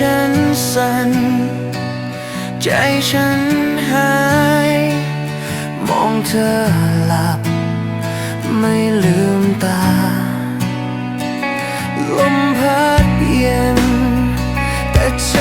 ฉันสั่น ใจฉันหาย มองเธอหลับ ไม่ลืมตา ลมพัดเย็นแต่ใจ